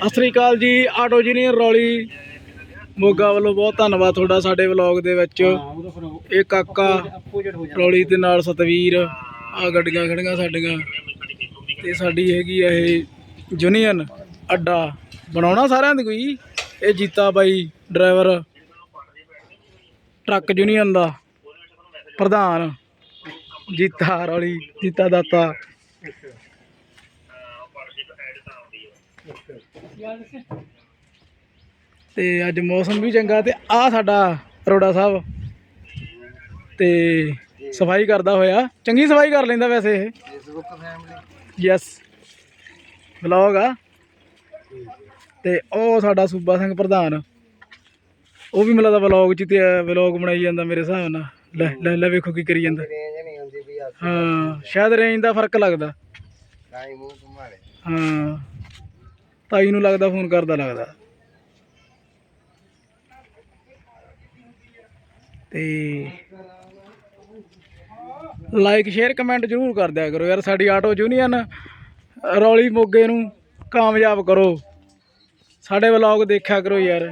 ਸਤਿ ਸ੍ਰੀ ਅਕਾਲ ਜੀ auto engineer ਰੌਲੀ। ਮੋਗਾ ਵੱਲੋਂ ਬਹੁਤ ਧੰਨਵਾਦ ਤੁਹਾਡਾ ਸਾਡੇ ਵਲੌਗ ਦੇ ਵਿੱਚ। ਇਹ ਕਾਕਾ ਰੌਲੀ ਦੇ ਨਾਲ ਸਤਵੀਰ ਆ ਗੱਡੀਆਂ ਖੜੀਆਂ ਸਾਡੀਆਂ। ਤੇ ਸਾਡੀ ਹੈਗੀ ਆ ਇਹ ਯੂਨੀਅਨ ਅੱਡਾ। ਬਣਾਉਣਾ ਸਾਰਿਆਂ ਦੀ ਕੋਈ? ਇਹ ਜੀਤਾ ਬਾਈ ਡਰਾਈਵਰ ਟਰੱਕ ਯੂਨੀਅਨ ਦਾ ਪ੍ਰਧਾਨ। ਜੀਤਾ ਰੌਲੀ ਜੀਤਾ ਦਾਤਾ। ਤੇ ਅੱਜ ਮੌਸਮ ਵੀ ਚੰਗਾ ਤੇ ਆ ਸਾਡਾ ਅਰੋੜਾ ਸਾਹਿਬ। ਤੇ ਸਫ਼ਾਈ ਕਰਦਾ ਹੋਇਆ। ਚੰਗੀ ਸਫ਼ਾਈ ਕਰ ਲੈਂਦਾ ਵੈਸੇ ਇਹ। ਫੇਸਬੁੱਕ ਫੈਮਿਲੀ ਯੈਸ ਵਲੌਗ ਆ। ਤੇ ਉਹ ਸਾਡਾ ਸੂਬਾ ਸਿੰਘ ਪ੍ਰਧਾਨ। ਉਹ ਵੀ ਮਿਲਦਾ ਵਲੌਗ ਚ ਤੇ ਵਲੌਗ ਬਣਾਈ ਜਾਂਦਾ ਮੇਰੇ ਹਿਸਾਬ ਨਾਲ। ਲੈ ਲੈ ਲੈ ਵੇਖੋ ਕੀ ਕਰੀ ਜਾਂਦਾ। ਹਾਂ ਸ਼ਾਇਦ ਰੇਂਜ ਦਾ ਫ਼ਰਕ ਲੱਗਦਾ। ਹਾਂ। ਤਾਈ ਨੂੰ ਲੱਗਦਾ, ਫੋਨ ਕਰਦਾ ਲੱਗਦਾ। ਤੇ ਲਾਈਕ ਸ਼ੇਅਰ ਕਮੈਂਟ ਜਰੂਰ ਕਰ ਦਿਆ ਕਰੋ ਯਾਰ, ਸਾਡੀ ਆਟੋ ਯੂਨੀਅਨ ਰੌਲੀ ਮੋਗੇ ਨੂੰ ਕਾਮਯਾਬ ਕਰੋ। ਸਾਡੇ ਵਲੌਗ ਦੇਖਿਆ ਕਰੋ ਯਾਰ।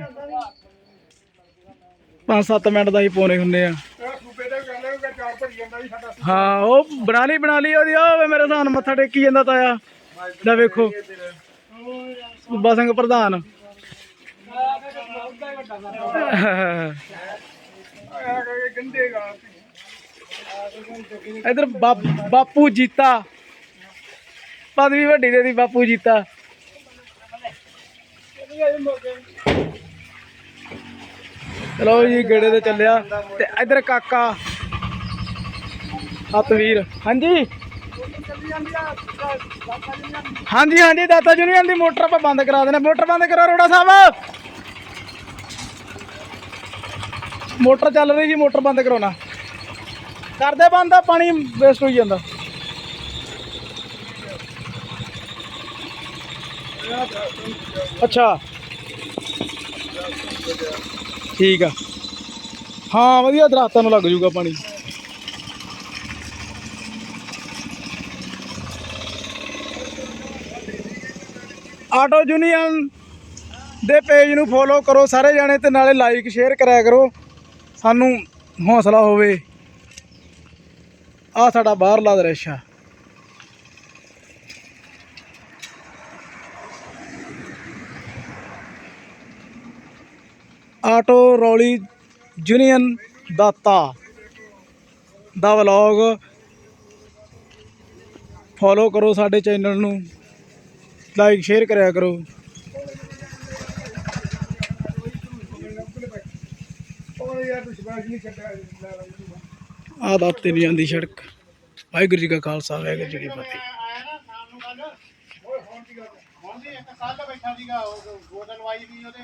5-7 ਮਿੰਟ ਦਾ ਹੀ ਪਾਉਣੇ ਹੁੰਦੇ ਆ। ਹਾਂ, ਉਹ ਬਣਾ ਲਈ ਬਣਾ ਲਈ, ਉਹਦੀ, ਉਹ ਮੇਰੇ ਸਾਹਮਣੇ ਮੱਥਾ ਟੇਕੀ ਜਾਂਦਾ ਤਾਇਆ। ਲੈ ਵੇਖੋ। ਸੂਬਾ ਸਿੰਘ ਪ੍ਰਧਾਨ। ਇਧਰ ਬਾਪੂ ਜੀਤਾ। ਪਦਵੀ ਵੱਡੀ ਦੇ ਦੀ ਬਾਪੂ ਜੀਤਾ। ਚਲੋ ਜੀ, ਗੇੜੇ ਤੇ ਚੱਲਿਆ। ਤੇ ਇਧਰ ਕਾਕਾ। ਸਤਵੀਰ ਹਾਂਜੀ? ਹਾਂਜੀ ਹਾਂਜੀ, ਦਾਤਾ ਯੂਨੀਅਨ ਦੀ ਮੋਟਰ ਆਪਾਂ ਬੰਦ ਕਰਾ ਦੇਣਾ ਮੋਟਰ ਬੰਦ ਕਰੋ ਰੋੜਾ ਸਾਹਿਬ। ਮੋਟਰ ਚੱਲ ਰਹੀ ਜੀ, ਮੋਟਰ ਬੰਦ ਕਰਾਉਣਾ ਕਰਦੇ ਬੰਦ ਆ, ਪਾਣੀ ਵੇਸਟ ਹੋਈ ਜਾਂਦਾ। ਅੱਛਾ। ਠੀਕ ਆ। ਹਾਂ, ਵਧੀਆ ਦਰਖਤਾਂ ਨੂੰ ਲੱਗ ਜੂਗਾ ਪਾਣੀ। ਆਟੋ ਯੂਨੀਅਨ ਦੇ ਪੇਜ ਨੂੰ ਫੋਲੋ ਕਰੋ ਸਾਰੇ ਜਾਣੇ ਤੇ ਨਾਲੇ ਲਾਈਕ ਸ਼ੇਅਰ ਕਰਿਆ ਕਰੋ। ਸਾਨੂੰ ਹੌਸਲਾ ਹੋਵੇ। ਆ ਸਾਡਾ ਬਾਹਰਲਾ ਦ੍ਰਿਸ਼ ਆ। ਆਟੋ ਰੌਲੀ ਯੂਨੀਅਨ ਦਾਤਾ ਦਾ ਵਲੌਗ ਫੋਲੋ ਕਰੋ ਸਾਡੇ ਚੈਨਲ ਨੂੰ। ਲਾਈਕ ਸ਼ੇਅਰ ਕਰਿਆ ਕਰੋ। ਆਹ ਦਾਤੇ ਨਹੀਂ ਜਾਂਦੀ ਸੜਕ। ਵਾਹਿਗੁਰੂ ਜੀ ਕਾ ਖਾਲਸਾ, ਵਾਹਿਗੁਰੂ ਜੀ ਕੀ ਫਤਿਹ। ਹੁਣ ਦੀ ਇੱਕ ਕੱਲ ਬੈਠਾ ਸੀਗਾ, ਉਹ ਬੋਤਲ ਵਾਈ ਵੀ ਉਹਦੇ।